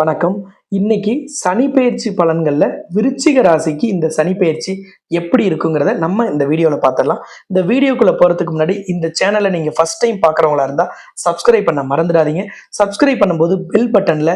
வணக்கம். இன்னைக்கு சனி பயிற்சி பலன்களில் விருச்சிக ராசிக்கு இந்த சனி பயிற்சி எப்படி இருக்குங்கிறத நம்ம இந்த வீடியோவில் பார்த்துடலாம் இந்த வீடியோக்குள்ளே போகிறதுக்கு முன்னாடி இந்த சேனலை நீங்கள் ஃபஸ்ட் டைம் பார்க்குறவங்களா இருந்தால் சப்ஸ்கிரைப் பண்ண மறந்துடாதீங்க. சப்ஸ்கிரைப் பண்ணும்போது பெல் பட்டனில்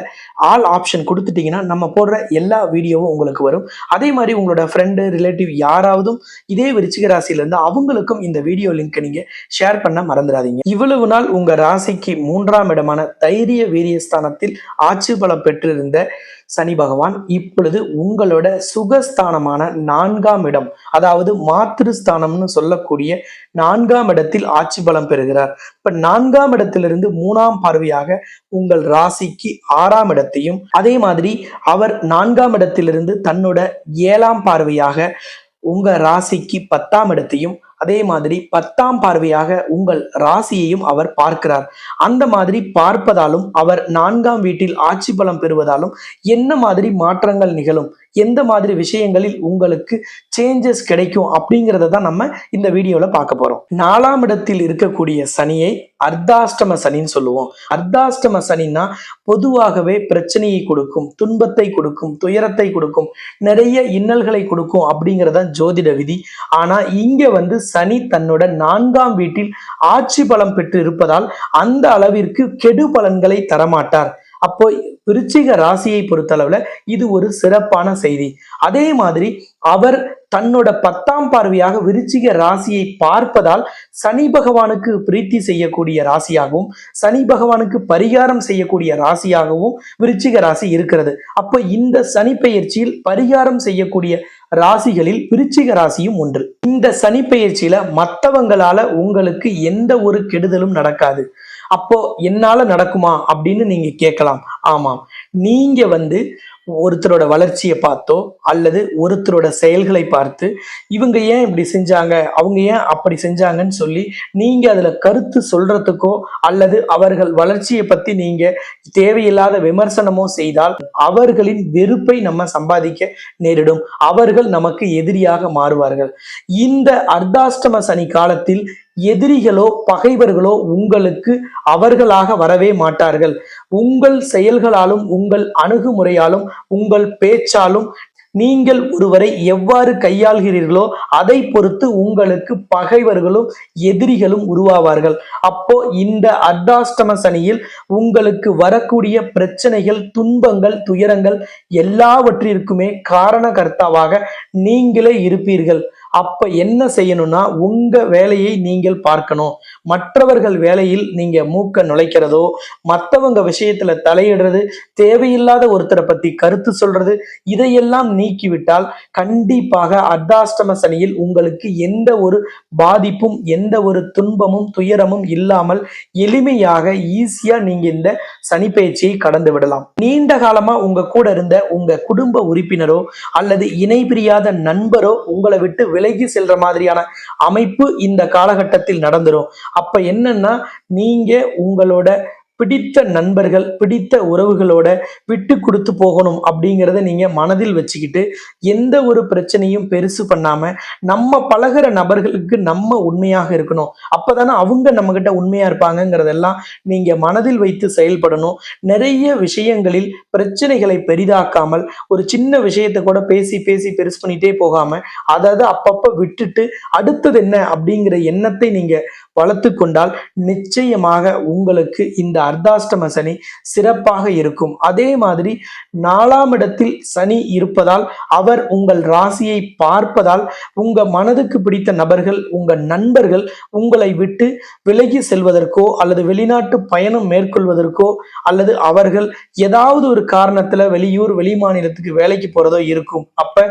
ஆல் ஆப்ஷன் கொடுத்துட்டிங்கன்னா நம்ம போடுற எல்லா வீடியோவும் உங்களுக்கு வரும். அதே மாதிரி உங்களோட ஃப்ரெண்டு ரிலேட்டிவ் யாராவதும் இதே விருச்சிக ராசியிலேருந்து அவங்களுக்கும் இந்த வீடியோ லிங்க் நீங்கள் ஷேர் பண்ண மறந்துடாதீங்க. இவ்வளவு நாள் உங்கள் ராசிக்கு மூன்றாம் இடமான தைரிய வீரியஸ்தானத்தில் ஆட்சி பலம் பெற்றிருந்த சனி பகவான் இப்பொழுது உங்களோட சுகஸ்தானமான நான்காம் இடம் அதாவது மாத்திருஸ்தானம்னு சொல்லக்கூடிய நான்காம் இடத்தில் ஆட்சி பலம் பெறுகிறார். இப்ப நான்காம் இடத்திலிருந்து மூணாம் பார்வையாக உங்கள் ராசிக்கு ஆறாம் இடத்தையும் அதே மாதிரி அவர் நான்காம் இடத்திலிருந்து தன்னோட ஏழாம் பார்வையாக உங்க ராசிக்கு பத்தாம் இடத்தையும் அதே மாதிரி பத்தாம் பார்வையாக உங்கள் ராசியையும் அவர் பார்க்கிறார். அந்த மாதிரி பார்ப்பதாலும் அவர் நான்காம் வீட்டில் ஆட்சி பலம் பெறுவதாலும் என்ன மாதிரி மாற்றங்கள் நிகழும்? எந்த மாதிரி விஷயங்களில் உங்களுக்கு சேஞ்சஸ் கிடைக்கும்? அப்படிங்கிறத தான் நம்ம இந்த வீடியோல பார்க்க போறோம். நாலாம் இடத்தில் இருக்கக்கூடிய சனியை அர்த்தாஷ்டம சனின்னு சொல்லுவோம். அர்த்தாஷ்டம சனின்னா பொதுவாகவே பிரச்சனையை கொடுக்கும் துன்பத்தை கொடுக்கும் துயரத்தை கொடுக்கும் நிறைய இன்னல்களை கொடுக்கும் அப்படிங்கிறதான் ஜோதிட விதி. ஆனா இங்க வந்து சனி தன்னோட நான்காம் வீட்டில் ஆட்சி பலம் பெற்று இருப்பதால் அந்த அளவிற்கு கெடு பலன்களை தரமாட்டார். அப்போ விருச்சிக ராசியை பொறுத்தளவுல இது ஒரு சிறப்பான செய்தி. அதே மாதிரி அவர் தன்னோட பத்தாம் பார்வையாக விருச்சிக ராசியை பார்ப்பதால் சனி பகவானுக்கு பிரீத்தி செய்யக்கூடிய ராசியாகவும் சனி பகவானுக்கு பரிகாரம் செய்யக்கூடிய ராசியாகவும் விருச்சிக ராசி இருக்கிறது. அப்போ இந்த சனி பெயர்ச்சியில் பரிகாரம் செய்யக்கூடிய ராசிகளில் விருச்சிக ராசியும் ஒன்று. இந்த சனி பெயர்ச்சியில மற்றவங்களால உங்களுக்கு எந்த ஒரு கெடுதலும் நடக்காது. அப்போ என்னால நடக்குமா அப்படின்னு நீங்க கேட்கலாம். ஆமாம். நீங்க வந்து ஒருத்தரோட வளர்ச்சியை பார்த்தோ அல்லது ஒருத்தரோட செயல்களை பார்த்து இவங்க ஏன் இப்படி செஞ்சாங்க அவங்க ஏன் அப்படி செஞ்சாங்கன்னு சொல்லி நீங்க அதுல கருத்து சொல்றதுக்கோ அல்லது அவர்கள் வளர்ச்சியை பத்தி நீங்க தேவையில்லாத விமர்சனமோ செய்தால் அவர்களின் வெறுப்பை நம்ம சம்பாதிக்க நேரிடும். அவர்கள் நமக்கு எதிரியாக மாறுவார்கள். இந்த அர்த்தாஷ்டம சனி காலத்தில் எதிரிகளோ பகைவர்களோ உங்களுக்கு அவர்களாக வரவே மாட்டார்கள். உங்கள் செயல்களாலும் உங்கள் அணுகுமுறையாலும் உங்கள் பேச்சாலும் நீங்கள் ஒருவரை எவ்வாறு கையாள்கிறீர்களோ அதை பொறுத்து உங்களுக்கு பகைவர்களும் எதிரிகளும் உருவாவார்கள். அப்போ இந்த அர்த்தாஷ்டம சனியில் உங்களுக்கு வரக்கூடிய பிரச்சனைகள் துன்பங்கள் துயரங்கள் எல்லாவற்றிற்குமே காரணகர்த்தாவாக நீங்களே இருப்பீர்கள். அப்ப என்ன செய்யணும்னா உங்க வேலையை நீங்கள் பார்க்கணும். மற்றவர்கள் வேலையில் நீங்க மூக்க நுழைக்கிறதோ மற்றவங்க விஷயத்துல தலையிடுறது தேவையில்லாத ஒருத்தரை பத்தி கருத்து சொல்றது இதையெல்லாம் நீக்கிவிட்டால் கண்டிப்பாக அர்த்தாஷ்டம சனியில் உங்களுக்கு எந்த ஒரு பாதிப்பும் எந்த ஒரு துன்பமும் துயரமும் இல்லாமல் எளிமையாக ஈஸியா நீங்க இந்த சனி பயிற்சியை கடந்து விடலாம். நீண்ட காலமா உங்க கூட இருந்த உங்க குடும்ப உறுப்பினரோ அல்லது இணை பிரியாத நண்பரோ உங்களை விட்டு விலகி செல்ற மாதிரியான அமைப்பு இந்த காலகட்டத்தில் நடந்துடும் அப்ப என்னன்னா நீங்க உங்களோட பிடித்த நண்பர்கள் பிடித்த உறவுகளோட விட்டு கொடுத்து போகணும் அப்படிங்கிறத நீங்க மனதில் வச்சுக்கிட்டு எந்த ஒரு பிரச்சனையும் பெருசு பண்ணாம நம்ம பழகுற நபர்களுக்கு நம்ம உண்மையாக இருக்கணும். அப்பதானே அவங்க நம்ம கிட்ட உண்மையா இருப்பாங்கங்கிறதெல்லாம் நீங்க மனதில் வைத்து செயல்படணும். நிறைய விஷயங்களில் பிரச்சனைகளை பெரிதாக்காமல் ஒரு சின்ன விஷயத்தை கூட பேசி பேசி பெருசு பண்ணிட்டே போகாம அதாவது அப்பப்ப விட்டுட்டு அடுத்தது என்ன அப்படிங்கிற எண்ணத்தை நீங்க வளர்த்து கொண்டால் நிச்சயமாக உங்களுக்கு இந்த அர்த்தாஷ்டம சனி சிறப்பாக இருக்கும். அதே மாதிரி நாலாம் இடத்தில் சனி இருப்பதால் அவர் உங்கள் ராசியை பார்ப்பதால் உங்க மனதுக்கு பிடித்த நபர்கள் உங்க நண்பர்கள் உங்களை விட்டு விலகி செல்வதற்கோ அல்லது வெளிநாட்டு பயணம் மேற்கொள்வதற்கோ அல்லது அவர்கள் ஏதாவது ஒரு காரணத்துல வெளியூர் வெளி மாநிலத்துக்கு வேலைக்கு போறதோ இருக்கும். அப்ப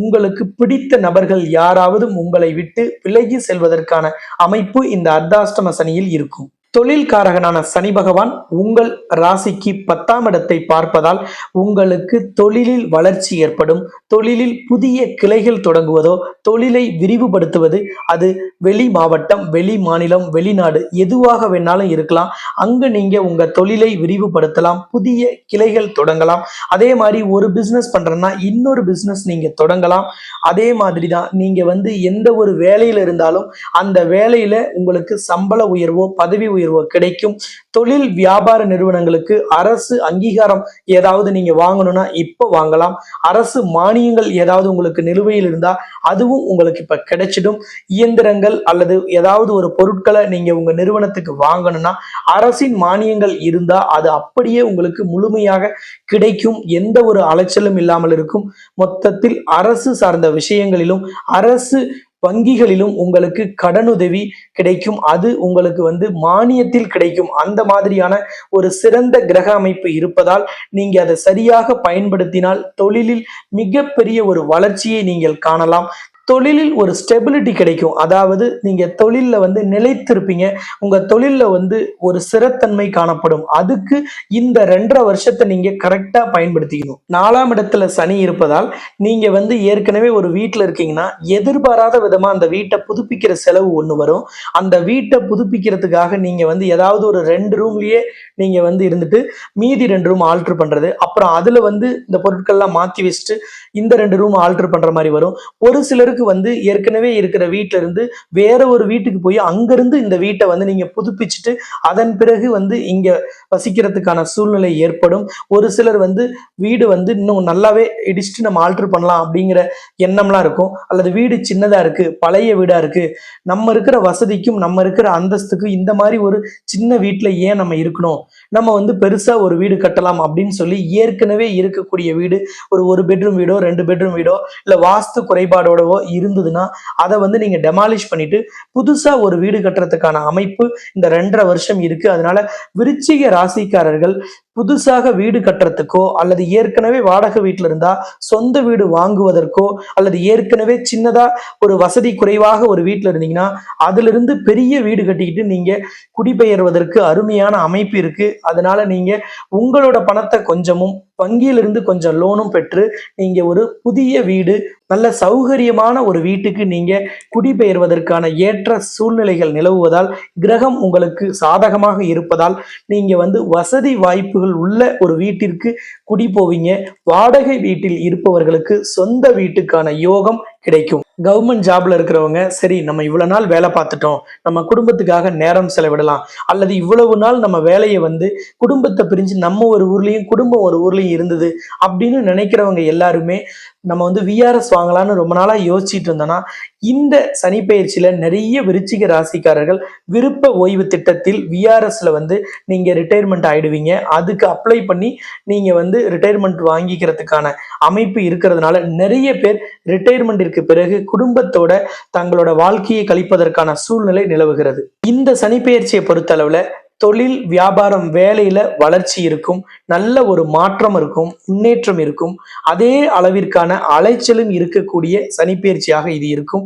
உங்களுக்கு பிடித்த நபர்கள் யாராவது உங்களை விட்டு விலகி செல்வதற்கான அமைப்பு இந்த அர்த்தாஷ்டம சனியில் இருக்கும். தொழில்காரகனான சனி பகவான் உங்கள் ராசிக்கு பத்தாம் இடத்தை பார்ப்பதால் உங்களுக்கு தொழிலில் வளர்ச்சி ஏற்படும். தொழிலில் புதிய கிளைகள் தொடங்குவதோ தொழிலை விரிவுபடுத்துவது அது வெளி மாவட்டம் வெளி மாநிலம் வெளிநாடு எதுவாக வேணாலும் இருக்கலாம். அங்கு நீங்க உங்க தொழிலை விரிவுபடுத்தலாம் புதிய கிளைகள் தொடங்கலாம். அதே மாதிரி ஒரு பிசினஸ் பண்றேன்னா இன்னொரு பிசினஸ் நீங்க தொடங்கலாம். அதே மாதிரி தான் நீங்க வந்து எந்த ஒரு வேலையில இருந்தாலும் அந்த வேலையில உங்களுக்கு சம்பள உயர்வோ பதவி உயர்வோ கிடைக்கும். தொழில் வியாபார நிறுவனங்களுக்கு அரசு அங்கீகாரம் ஏதாவது நீங்க வாங்கணும்னா இப்போ வாங்கலாம். அரசு மானியங்கள் ஏதாவது உங்களுக்கு நிலுவையில் இருந்தா அதுவும் உங்களுக்கு இப்ப கிடைச்சிடும். இயந்திரங்கள் அல்லது ஏதாவது ஒரு பொருட்களை நீங்க உங்க நிறுவனத்துக்கு வாங்கணும்னா அரசின் மானியங்கள் இருந்தா அது அப்படியே உங்களுக்கு முழுமையாக கிடைக்கும். எந்த ஒரு அலைச்சலும் இல்லாமல் இருக்கும். மொத்தத்தில் அரசு சார்ந்த விஷயங்களிலும் அரசு வங்கிகளிலும் உங்களுக்கு கடனுதவி கிடைக்கும். அது உங்களுக்கு வந்து மானியத்தில் கிடைக்கும். அந்த மாதிரியான ஒரு சிறந்த கிரக அமைப்பு இருப்பதால் நீங்க அதை சரியாக பயன்படுத்தினால் தொழிலில் மிகப்பெரிய ஒரு வளர்ச்சியை நீங்கள் காணலாம். தொழிலில் ஒரு ஸ்டெபிலிட்டி கிடைக்கும். அதாவது நீங்கள் தொழிலில் வந்து நிலைத்திருப்பீங்க. உங்கள் தொழிலில் வந்து ஒரு சிறத்தன்மை காணப்படும். அதுக்கு இந்த ரெண்டரை வருஷத்தை நீங்கள் கரெக்டாக பயன்படுத்திக்கணும். நாலாம் இடத்துல சனி இருப்பதால் நீங்கள் வந்து ஏற்கனவே ஒரு வீட்டில் இருக்கீங்கன்னா எதிர்பாராத விதமாக அந்த வீட்டை புதுப்பிக்கிற செலவு ஒன்று வரும். அந்த வீட்டை புதுப்பிக்கிறதுக்காக நீங்கள் வந்து ஏதாவது ஒரு ரெண்டு ரூம்லேயே நீங்கள் வந்து இருந்துட்டு மீதி ரெண்டு ரூம் ஆல்ட்ரு பண்ணுறது அப்புறம் அதில் வந்து இந்த பொருட்கள்லாம் மாற்றி வச்சுட்டு இந்த ரெண்டு ரூம் ஆல்ட்ரு பண்ற மாதிரி வரும். ஒரு சிலருக்கு வந்து ஏற்கனவே இருக்கிற வீட்ல இருந்து வேற ஒரு வீட்டுக்கு போய் அங்கிருந்து இந்த வீட்டை வந்து நீங்க புதுப்பிச்சுட்டு அதன் பிறகு வந்து இங்க வசிக்கிறதுக்கான சூழ்நிலை ஏற்படும். ஒரு சிலர் வந்து வீடு வந்து இன்னும் நல்லாவே இடிச்சுட்டு நம்ம ஆல்ட்ரு பண்ணலாம் அப்படிங்கிற எண்ணம்லாம் இருக்கும். அல்லது வீடு சின்னதா இருக்கு பழைய வீடா இருக்கு. நம்ம இருக்கிற வசதிக்கும் நம்ம இருக்கிற அந்தஸ்துக்கும் இந்த மாதிரி ஒரு சின்ன வீட்டுல ஏன் நம்ம இருக்கணும்? நம்ம வந்து பெருசா ஒரு வீடு கட்டலாம் அப்படின்னு சொல்லி ஏற்கனவே இருக்கக்கூடிய வீடு ஒரு ஒரு பெட்ரூம் வீடோ ரெண்டு பெட்ரூம் வீடோ இல்ல வாஸ்து குறைபாடோடவோ இருந்ததுன்னா அதை வந்து நீங்க டெமாலிஷ் பண்ணிட்டு புதுசா ஒரு வீடு கட்டுறதுக்கான அமைப்பு இந்த ரெண்டரை வருஷம் இருக்கு. அதனால விருச்சிக ராசிக்காரர்கள் புதுசாக வீடு கட்டுறதுக்கோ அல்லது ஏற்கனவே வாடகை வீட்டில் இருந்தா சொந்த வீடு வாங்குவதற்கோ அல்லது ஏற்கனவே சின்னதாக ஒரு வசதி குறைவாக ஒரு வீட்டில் இருந்தீங்கன்னா அதிலிருந்து பெரிய வீடு கட்டிக்கிட்டு நீங்கள் குடிபெயர்வதற்கு அருமையான அமைப்பு இருக்குது அதனால நீங்கள் உங்களோட பணத்தை கொஞ்சமும் வங்கியிலிருந்து கொஞ்சம் லோனும் பெற்று நீங்கள் ஒரு புதிய வீடு நல்ல சௌகரியமான ஒரு வீட்டுக்கு நீங்க குடிபெயர்வதற்கான ஏற்ற சூழ்நிலைகள் நிலவுவதால் கிரகம் உங்களுக்கு சாதகமாக இருப்பதால் நீங்க வந்து வசதி வாய்ப்புகள் உள்ள ஒரு வீட்டிற்கு குடி போவீங்க. வாடகை வீட்டில் இருப்பவர்களுக்கு சொந்த வீட்டுக்கான யோகம் கிடைக்கும். கவர்மெண்ட் ஜாப்ல இருக்கிறவங்க சரி நம்ம இவ்வளவு நாள் வேலை பார்த்துட்டோம் நம்ம குடும்பத்துக்காக நேரம் செலவிடலாம் அல்லது இவ்வளவு நாள் நம்ம வேலையை வந்து குடும்பத்தை பிரிஞ்சு நம்ம ஒரு ஊர்லயும் குடும்பம் ஒரு ஊர்லயும் இருந்தது அப்படின்னு நினைக்கிறவங்க எல்லாருமே நம்ம வந்து விஆர்எஸ் வாங்கலாம்னு ரொம்ப நாளா யோசிச்சுட்டு இருந்தோம்னா இந்த சனி பயிற்சியில நிறைய விருச்சிக ராசிக்காரர்கள் விருப்ப ஓய்வு திட்டத்தில் விஆர்எஸ்ல வந்து நீங்க ரிட்டையர்மெண்ட் ஆயிடுவீங்க. அதுக்கு அப்ளை பண்ணி நீங்க வந்து ரிட்டையர்மெண்ட் வாங்கிக்கிறதுக்கான அமைப்பு இருக்கிறதுனால நிறைய பேர் ரிட்டையர்மெண்ட்டிற்கு பிறகு குடும்பத்தோட தங்களோட வாழ்க்கையை கழிப்பதற்கான சூழ்நிலை நிலவுகிறது. இந்த சனிப்பெயர்ச்சியை பொறுத்தளவுல தொழில் வியாபாரம் வேலையில வளர்ச்சி இருக்கும் நல்ல ஒரு மாற்றம் இருக்கும் முன்னேற்றம் இருக்கும். அதே அளவிற்கான அலைச்சலும் இருக்கக்கூடிய சனிப்பெயர்ச்சியாக இது இருக்கும்.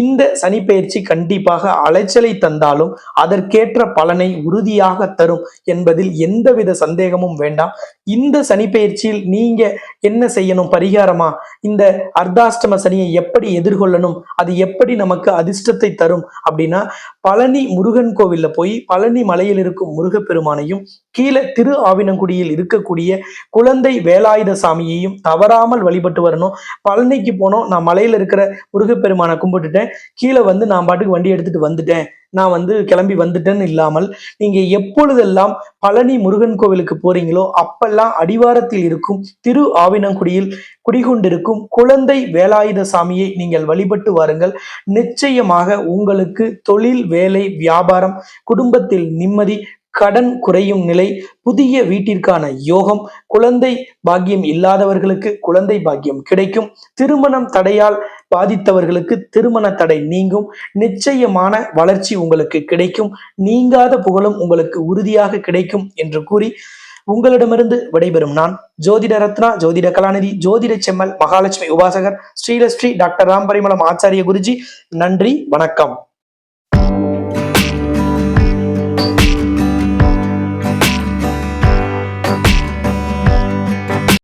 இந்த சனிப்பெயர்ச்சி கண்டிப்பாக அலைச்சலை தந்தாலும் அதற்கேற்ற பலனை உறுதியாக தரும் என்பதில் எந்தவித சந்தேகமும் வேண்டாம். இந்த சனிப்பெயர்ச்சியில் நீங்க என்ன செய்யணும்? பரிகாரமா? இந்த அர்த்தாஷ்டம சனியை எப்படி எதிர்கொள்ளணும்? அது எப்படி நமக்கு அதிர்ஷ்டத்தை தரும்? அப்படின்னா பழனி முருகன் கோவில்ல போய் பழனி மலையில் இருக்கும் முருகப்பெருமானையும் கீழே திரு ஆவினங்குடியில் இருக்கக்கூடிய குழந்தை வேலாயுத சாமியையும் தவறாமல் வழிபட்டு வரணும். பழனிக்கு போனோம். நான் மலையில இருக்கிற முருகப்பெருமானை கும்பிட்டுட்டேன். கீழே வந்து நான் பாட்டுக்கு வண்டி எடுத்துட்டு வந்துட்டேன். நான் வந்து கிளம்பி வந்துட்டேன்னு இல்லாமல் நீங்க எப்பொழுதெல்லாம் பழனி முருகன் கோவிலுக்கு போறீங்களோ அப்பெல்லாம் அடிவாரத்தில் இருக்கும் திரு ஆவினங்குடியில் குடிகொண்டிருக்கும் குழந்தை வேலாயுத சாமியை நீங்கள் வழிபட்டு வாருங்கள். நிச்சயமாக உங்களுக்கு தொழில் வேலை வியாபாரம் குடும்பத்தில் நிம்மதி கடன் குறையும் நிலை புதிய வீட்டிற்கான யோகம் குழந்தை பாக்கியம் இல்லாதவர்களுக்கு குழந்தை பாக்கியம் கிடைக்கும். திருமணம் தடையால் பாதித்தவர்களுக்கு திருமண தடை நீங்கும். நிச்சயமான வளர்ச்சி உங்களுக்கு கிடைக்கும். நீங்காத புகழும் உங்களுக்கு உறுதியாக கிடைக்கும் என்று கூறி உங்களிடமிருந்து விடைபெறும் நான் ஜோதிட ரத்னா ஜோதிட கலாநிதி ஜோதிட செம்மல் மகாலட்சுமி உபாசகர் ஸ்ரீலஸ்ரீ டாக்டர் ராம்பரிமலம் ஆச்சாரிய குருஜி. நன்றி வணக்கம்.